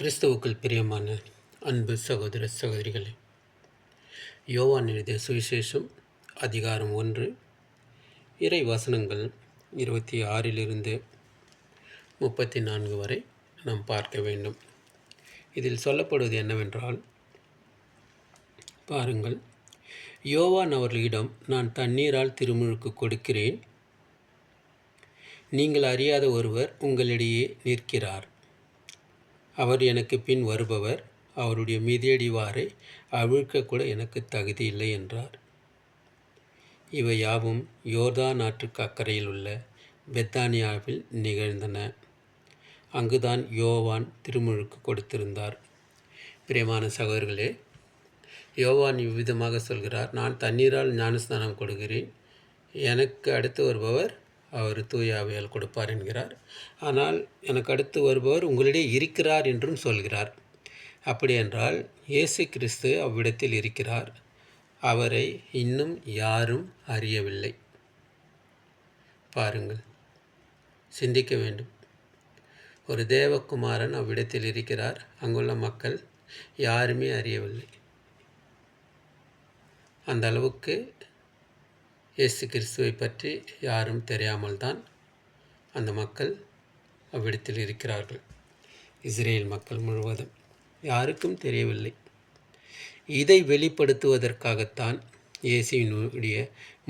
கிறிஸ்துவுக்குள் பிரியமான அன்பு சகோதர சகோதரிகளே யோவான் எழுதிய சுவிசேஷம் அதிகாரம் ஒன்று இறை வசனங்கள் இருபத்தி ஆறிலிருந்து முப்பத்தி நான்கு வரை நாம் பார்க்க வேண்டும். இதில் சொல்லப்படுவது என்னவென்றால் பாருங்கள் யோவான் அவர்களிடம் நான் தண்ணீரால் திருமுழுக்கு கொடுக்கிறேன். நீங்கள் அறியாத ஒருவர் உங்களிடையே நிற்கிறார். அவர் எனக்கு பின் வருபவர். அவருடைய மிதியடிவாரை அவிழ்க்கக்கூட எனக்கு தகுதி இல்லை என்றார். இவை யாவும் யோர்தான் நாட்டுக்கு அக்கறையில் உள்ள பெத்தானியாவில் நிகழ்ந்தன. அங்குதான் யோவான் திருமுழுக்கு கொடுத்திருந்தார். பிரியமான சகோதரர்களே யோவான் இவ்விதமாக சொல்கிறார் நான் தண்ணீரால் ஞானஸ்நானம் கொடுக்கிறேன். எனக்கு அடுத்து வருபவர் அவர் தூய ஆவியால் கொடுப்பார் என்கிறார். ஆனால் எனக்கு அடுத்து வருபவர் உங்களிடையே இருக்கிறார் என்றும் சொல்கிறார். அப்படி என்றால் இயேசு கிறிஸ்து அவ்விடத்தில் இருக்கிறார். அவரை இன்னும் யாரும் அறியவில்லை. பாருங்கள். சிந்திக்க வேண்டும். ஒரு தேவகுமாரன் அவ்விடத்தில் இருக்கிறார். அங்குள்ள மக்கள் யாருமே அறியவில்லை. அந்த அளவுக்கு இயேசு கிறிஸ்துவை பற்றி யாரும் தெரியாமல் தான் அந்த மக்கள் அவ்விடத்தில் இருக்கிறார்கள். இஸ்ரேல் மக்கள் முழுவதும் யாருக்கும் தெரியவில்லை. இதை வெளிப்படுத்துவதற்காகத்தான் இயேசுவினுடைய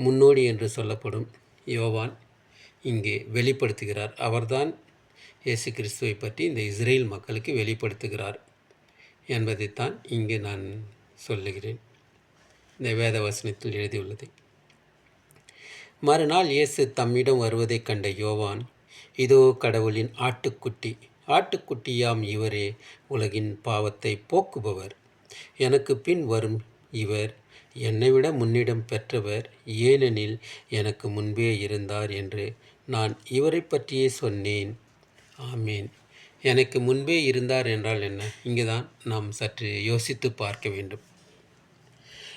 முன்னோடி என்று சொல்லப்படும் யோவான் இங்கே வெளிப்படுத்துகிறார். அவர்தான் இயேசு கிறிஸ்துவை பற்றி இந்த இஸ்ரேல் மக்களுக்கு வெளிப்படுத்துகிறார் என்பதைத்தான் இங்கு நான் சொல்லுகிறேன். இந்த வேத வசனத்தில் எழுதியுள்ளது மறுநாள் இயேசு தம்மிடம் வருவதைக் கண்ட யோவான் இதோ கடவுளின் ஆட்டுக்குட்டி ஆட்டுக்குட்டியாம் இவரே உலகின் பாவத்தை போக்குபவர். எனக்கு பின் வரும் இவர் என்னை விட முன்னிடம் பெற்றவர் ஏனெனில் எனக்கு முன்பே இருந்தார் என்று நான் இவரை பற்றியே சொன்னேன். ஆமேன். எனக்கு முன்பே இருந்தார் என்றால் என்ன? இங்கே தான் நாம் சற்று யோசித்து பார்க்க வேண்டும்.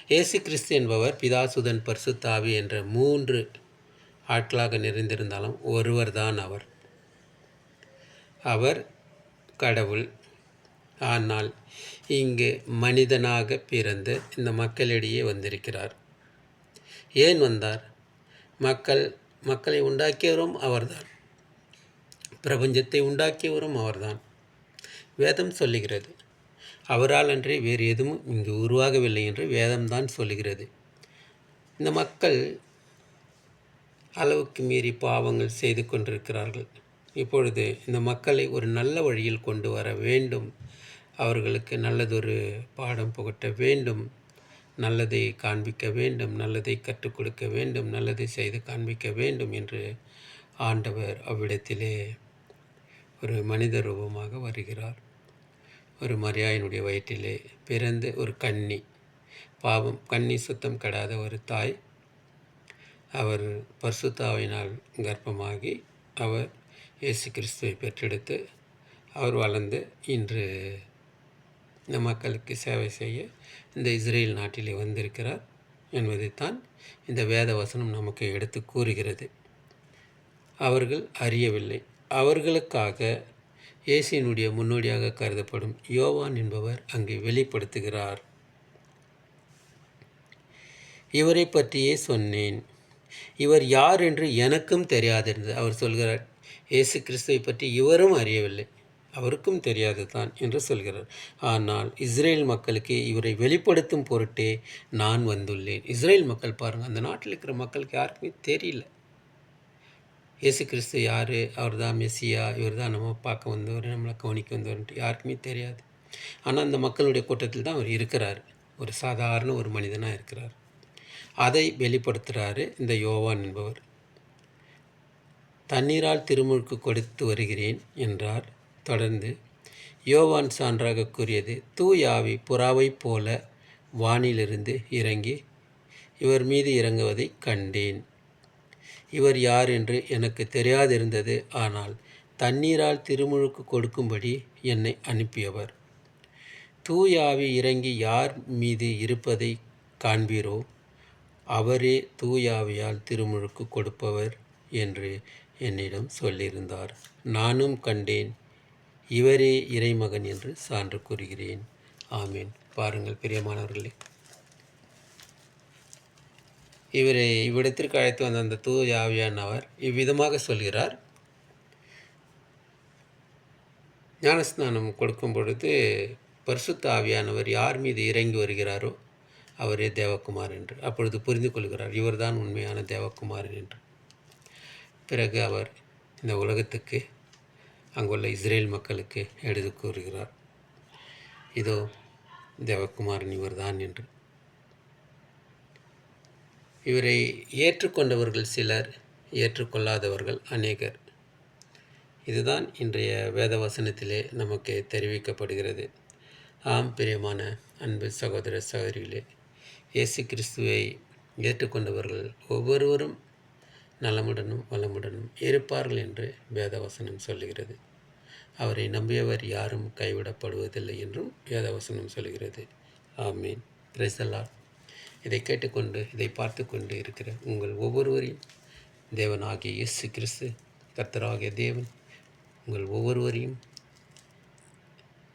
இயேசு கிறிஸ்து என்பவர் பிதாசுதன் பர்சுத்தாவி என்ற மூன்று ஆட்களாக நிறைந்திருந்தாலும் ஒருவர் தான் அவர். அவர் கடவுள். ஆனால் இங்கு மனிதனாக பிறந்து இந்த மக்களிடையே வந்திருக்கிறார். ஏன் வந்தார்? மக்கள் மக்களை உண்டாக்கியவரும் அவர்தான். பிரபஞ்சத்தை உண்டாக்கியவரும் அவர்தான். வேதம் சொல்லுகிறது அவரால் அன்றி வேறு எதுவும் இங்கு உருவாகவில்லை என்று வேதம்தான் சொல்லுகிறது. இந்த மக்கள் அளவுக்கு மீறி பாவங்கள் செய்து கொண்டிருக்கிறார்கள். இப்பொழுது இந்த மக்களை ஒரு நல்ல வழியில் கொண்டு வர வேண்டும். அவர்களுக்கு நல்லதொரு பாடம் புகட்ட வேண்டும். நல்லதை காண்பிக்க வேண்டும். நல்லதை கற்றுக் கொடுக்க வேண்டும். நல்லதை செய்து காண்பிக்க வேண்டும் என்று ஆண்டவர் அவ்விடத்திலே ஒரு மனித ரூபமாக வருகிறார். ஒரு மரியாயினுடைய வயிற்றிலே பிறந்து ஒரு கன்னி பாவம் கன்னி சுத்தம் கெடாத ஒரு தாய் அவர் பர்சுத்தாவினால் கர்ப்பமாகி அவர் இயேசு கிறிஸ்துவை பெற்றெடுத்து அவர் வளர்ந்து இன்று இந்த மக்களுக்கு சேவை செய்ய இந்த இஸ்ரேல் நாட்டிலே வந்திருக்கிறார் என்பதைத்தான் இந்த வேத வசனம் நமக்கு எடுத்து கூறுகிறது. அவர்கள் அறியவில்லை. அவர்களுக்காக இயேசுவினுடைய முன்னோடியாக கருதப்படும் யோவான் என்பவர் அங்கே வெளிப்படுத்துகிறார். இவரை பற்றியே சொன்னேன். இவர் யார் என்று எனக்கும் தெரியாதிருந்தது. அவர் சொல்கிறார் இயேசு கிறிஸ்துவை பற்றி இவரும் அறியவில்லை. அவருக்கும் தெரியாது தான் என்று சொல்கிறார். ஆனால் இஸ்ரேல் மக்களுக்கு இவரை வெளிப்படுத்தும் பொருட்டே நான் வந்துள்ளேன். இஸ்ரேல் மக்கள் பாருங்கள் அந்த நாட்டில் இருக்கிற மக்களுக்கு யாருக்குமே தெரியல. இயேசு கிறிஸ்து யார்? அவர் தான் மெஸ்ஸியா இவர் தான் நம்ம பார்க்க வந்தவர் நம்மளை கவனிக்க வந்தவர்ன்ட்டு யாருக்குமே தெரியாது. ஆனால் அந்த மக்களுடைய கூட்டத்தில் தான் அவர் இருக்கிறார். ஒரு சாதாரண ஒரு மனிதனாக இருக்கிறார். அதை வெளிப்படுத்துகிறாரு இந்த யோவான் என்பவர். தண்ணீரால் திருமுழுக்கு கொடுத்து வருகிறேன் என்றார். தொடர்ந்து யோவான் சான்றாக கூறியது தூயாவி புறாவைப் போல வானிலிருந்து இறங்கி இவர் மீது இறங்குவதை கண்டேன். இவர் யார் என்று எனக்கு தெரியாதிருந்தது. ஆனால் தண்ணீரால் திருமுழுக்கு கொடுக்கும்படி என்னை அனுப்பியவர். தூயாவி இறங்கி யார் மீது இருப்பதை காண்பீரோ? அவரே தூயாவியால் திருமுழுக்கு கொடுப்பவர் என்று என்னிடம் சொல்லியிருந்தார். நானும் கண்டேன். இவரே இறைமகன் என்று சான்று கூறுகிறேன். ஆமீன். பாருங்கள் பிரியமானவர்களே. இவரை இவ்விடத்திற்கு அழைத்து வந்த அந்த தூயாவியானவர் இவ்விதமாக சொல்கிறார். ஞானஸ்நானம் கொடுக்கும் பொழுது பரிசுத்த ஆவியானவர் யார் மீது இறங்கி வருகிறாரோ அவரே தேவகுமார் என்று. அப்பொழுது புரிந்து கொள்கிறார் இவர்தான் உண்மையான தேவகுமாரன் என்று. பிறகு அவர் இந்த உலகத்துக்கு அங்குள்ள இஸ்ரேல் மக்களுக்கு எடுத்து கூறுகிறார் இதோ தேவகுமாரன் இவர்தான் என்று. இவரை ஏற்றுக்கொண்டவர்கள் சிலர் ஏற்றுக்கொள்ளாதவர்கள் அநேகர். இதுதான் இன்றைய வேத வசனத்திலே நமக்கு தெரிவிக்கப்படுகிறது. ஆம் பிரியமான அன்பு சகோதர சகோதரிகளே இயேசு கிறிஸ்துவை ஏற்றுக்கொண்டவர்கள் ஒவ்வொருவரும் நலமுடனும் வளமுடனும் இருப்பார்கள் என்று வேதவசனம் சொல்லுகிறது. அவரை நம்பியவர் யாரும் கைவிடப்படுவதில்லை என்றும் வேதவசனம் சொல்கிறது ஆமீன். பிரைசல்லா இதை கேட்டுக்கொண்டு இதை பார்த்து கொண்டு இருக்கிற உங்கள் ஒவ்வொருவரையும் தேவனாகிய இயேசு கிறிஸ்து கர்த்தராகிய தேவன் உங்கள் ஒவ்வொருவரையும்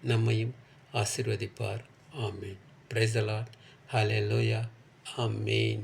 நம்மையும் ஆசிர்வதிப்பார். ஆமீன். பிரைசலாட் ஹalleluya ஆமீன்